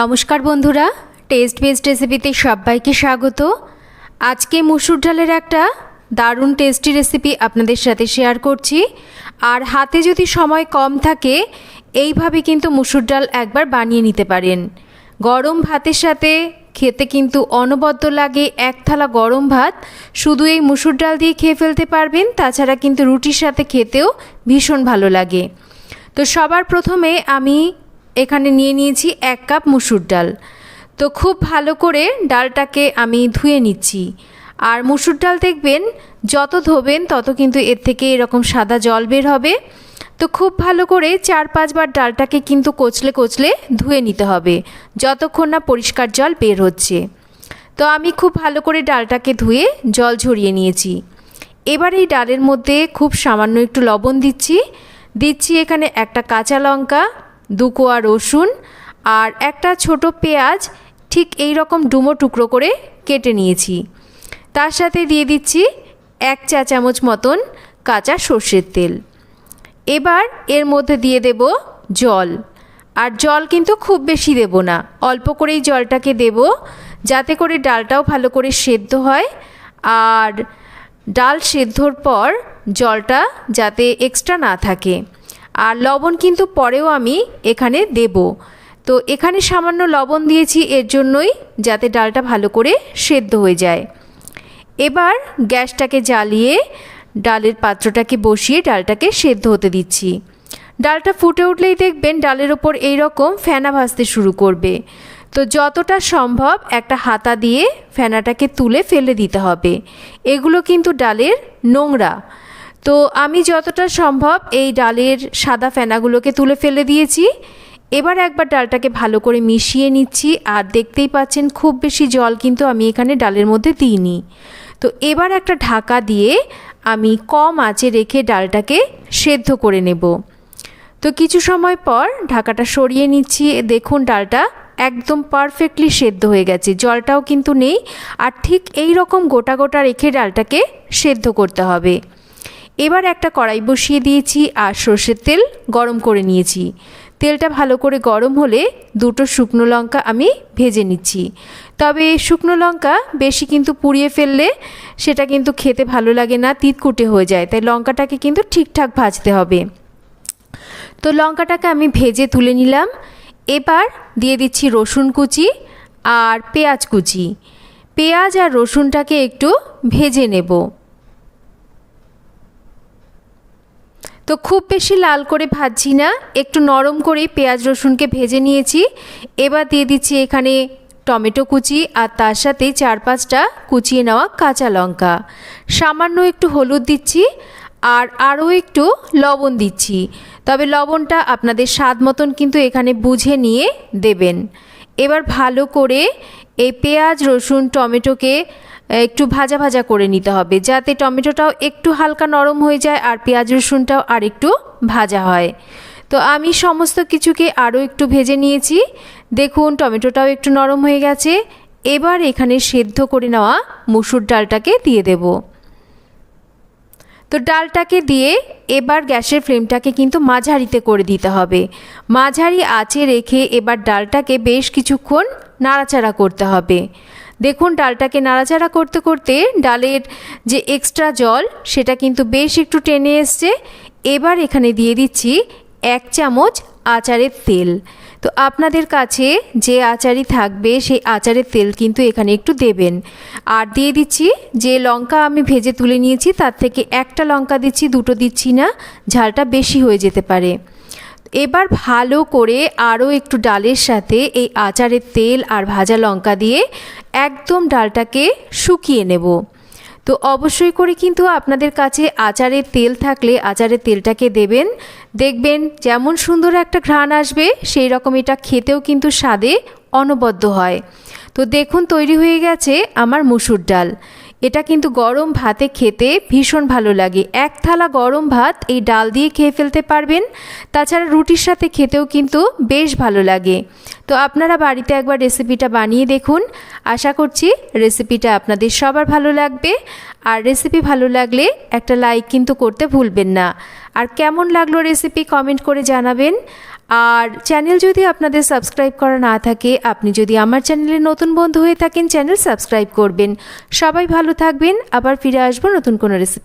নমস্কার বন্ধুরা test best রেসিপিতে সবাইকে স্বাগত। আজকে মুসুর ডালের একটা দারুণ টেস্টি রেসিপি আপনাদের সাথে শেয়ার করছি। আর হাতে যদি সময় কম থাকে, এইভাবে কিন্তু মুসুর ডাল একবার বানিয়ে নিতে পারেন। গরম ভাতের সাথে খেতে কিন্তু অনবদ্য লাগে এক থালা গরম ভাত। শুধু এই মুসুর ডাল দিয়ে খেয়ে ফেলতে পারবেন, তাছাড়া কিন্তু রুটির সাথে খেতেও ভীষণ ভালো লাগে। তো সবার প্রথমে আমি এখানে নিয়ে নিয়েছি এক কাপ মুসুর ডাল। তো খুব ভালো করে ডালটাকে আমি ধুয়ে নিচ্ছি। আর মুসুর ডাল দেখবেন, যত ধোবেন, তত কিন্তু এর থেকে এরকম সাদা জল বের হবে। তো খুব ভালো করে চার পাঁচবার ডালটাকে কিন্তু কচলে কচলে ধুয়ে নিতে হবে, যতক্ষণ না পরিষ্কার জল বের হচ্ছে। তো আমি খুব ভালো করে ডালটাকে ধুয়ে জল ঝরিয়ে নিয়েছি। এবার এই ডালের মধ্যে খুব সামান্য একটু লবণ দিচ্ছি। দিচ্ছি এখানে একটা কাঁচা লঙ্কা দু কোয়া রসুন আর একটা ছোট পেঁয়াজ, ঠিক এই রকম ডুমো টুকরো করে কেটে নিয়েছি। তার সাথে দিয়ে দিচ্ছি এক চা চামচ মতন কাঁচা সর্ষের তেল। এবার এর মধ্যে দিয়ে দেব জল। আর জল কিন্তু খুব বেশি দেব না, অল্প করেই জলটাকে দেব, যাতে করে ডালটাও ভালো করে সেদ্ধ হয়। আর ডাল সেদ্ধর পর জলটা যাতে এক্সট্রা না থাকে। আর লবণ কিন্তু পরেও আমি এখানে দেব। তো এখানে সামান্য লবণ দিয়েছি, এর জন্যই যাতে ডালটা ভালো করে সেদ্ধ হয়ে যায়। এবার গ্যাসটাকে জ্বালিয়ে ডালের পাত্রটাকে বসিয়ে ডালটাকে সেদ্ধ হতে দিচ্ছি। ডালটা ফুটে উঠলেই দেখবেন ডালের ওপর এইরকম ফেনা ভাসতে শুরু করবে। তো যতটা সম্ভব একটা হাতা দিয়ে ফেনাটাকে তুলে ফেলে দিতে হবে। এগুলো কিন্তু ডালের নোংরা। তো আমি যতটা সম্ভব এই ডালের সাদা ফেনাগুলোকে তুলে ফেলে দিয়েছি। এবার একবার ডালটাকে ভালো করে মিশিয়ে নিচ্ছি আর দেখতেই পাচ্ছেন খুব বেশি জল কিন্তু আমি এখানে ডালের মধ্যে দিইনি। তো এবার একটা ঢাকা দিয়ে আমি কম আঁচে রেখে ডালটাকে সেদ্ধ করে নেব। তো কিছু সময় পর ঢাকাটা সরিয়ে নিচ্ছি। দেখুন, ডালটা একদম পারফেক্টলি সেদ্ধ হয়ে গেছে, জলটাও কিন্তু নেই। আর ঠিক এই রকম গোটা গোটা রেখে ডালটাকে সেদ্ধ করতে হবে। এবার একটা কড়াই বসিয়ে দিয়েছি আর সর্ষের তেল গরম করে নিয়েছি। তেলটা ভালো করে গরম হলে দুটো শুকনো লঙ্কা আমি ভেজে নিচ্ছি। তবে শুকনো লঙ্কা বেশি কিন্তু পুড়িয়ে ফেললে সেটা কিন্তু খেতে ভালো লাগে না, তিতকুটে হয়ে যায়। তাই লঙ্কাটাকে কিন্তু ঠিকঠাক ভাজতে হবে। তো লঙ্কাটাকে আমি ভেজে তুলে নিলাম। এবার দিয়ে দিচ্ছি রসুন কুচি আর পেঁয়াজ কুচি। পেঁয়াজ আর রসুনটাকে একটু ভেজে নেব। তো খুব বেশি লাল করে ভাজছি না, একটু নরম করেই পেঁয়াজ রসুনকে ভেজে নিয়েছি। এবার দিয়ে দিচ্ছি এখানে টমেটো কুচি আর তার সাথে চার পাঁচটা কুচিয়ে নেওয়া কাঁচা লঙ্কা। সামান্য একটু হলুদ দিচ্ছি আর আরও একটু লবণ দিচ্ছি। তবে লবণটা আপনাদের স্বাদ মতন কিন্তু এখানে বুঝে নিয়ে দেবেন। এবার ভালো করে এই পেঁয়াজ, রসুন, টমেটোকে একটু ভাজা ভাজা করে নিতে হবে, যাতে টমেটোটাও একটু হালকা নরম হয়ে যায় আর পেঁয়াজ রসুনটাও আর একটু ভাজা হয়। তো আমি সমস্ত কিছুকে আরও একটু ভেজে নিয়েছি। দেখুন, টমেটোটাও একটু নরম হয়ে গেছে। এবার এখানে সেদ্ধ করে নেওয়া মুসুর ডালটাকে দিয়ে দেব। তো ডালটাকে দিয়ে এবার গ্যাসের ফ্লেমটাকে কিন্তু মাঝারিতে করে দিতে হবে। মাঝারি আঁচে রেখে এবার ডালটাকে বেশ কিছুক্ষণ নাড়াচাড়া করতে হবে। দেখুন, ডালটাকে নাড়াচাড়া করতে করতে ডালের যে এক্সট্রা জল, সেটা কিন্তু বেশ একটু টেনে এসছে। এবার এখানে দিয়ে দিচ্ছি এক চামচ আচারের তেল। তো আপনাদের কাছে যে আচারই থাকবে, সেই আচারের তেল কিন্তু এখানে একটু দেবেন। আর দিয়ে দিচ্ছি যে লঙ্কা আমি ভেজে তুলে নিয়েছি, তার থেকে একটা লঙ্কা দিচ্ছি, দুটো দিচ্ছি না, ঝালটা বেশি হয়ে যেতে পারে। এবার ভালো করে আরও একটু ডালের সাথে এই আচারের তেল আর ভাজা লঙ্কা দিয়ে একদম ডালটাকে শুকিয়ে নেব। তো অবশ্যই করে কিন্তু আপনাদের কাছে আচারের তেল থাকলে আচারের তেলটাকে দেবেন। দেখবেন যেমন সুন্দর একটা ঘ্রাণ আসবে, সেই রকম এটা খেতেও কিন্তু স্বাদে অনবদ্য হয়। তো দেখুন তৈরি হয়ে গেছে আমার মুসুর ডাল। এটা কিন্তু গরম ভাতে খেতে ভীষণ ভালো লাগে। এক থালা গরম ভাত এই ডাল দিয়ে খেয়ে ফেলতে পারবেন। তাছাড়া রুটির সাথে খেতেও কিন্তু বেশ ভালো লাগে। তো আপনারা বাড়িতে একবার রেসিপিটা বানিয়ে দেখুন। আশা করছি রেসিপিটা আপনাদের সবার ভালো লাগবে। আর রেসিপি ভালো লাগলে একটা লাইক কিন্তু করতে ভুলবেন না। আর কেমন লাগল রেসিপি কমেন্ট করে জানাবেন। আর চ্যানেল যদি আপনাদের সাবস্ক্রাইব করা না থাকে, আপনি যদি আমার চ্যানেলে নতুন বন্ধু হয়ে থাকেন চ্যানেল সাবস্ক্রাইব করবেন। সবাই ভালো থাকবেন, আবার ফিরে আসব নতুন কোনো রেসিপি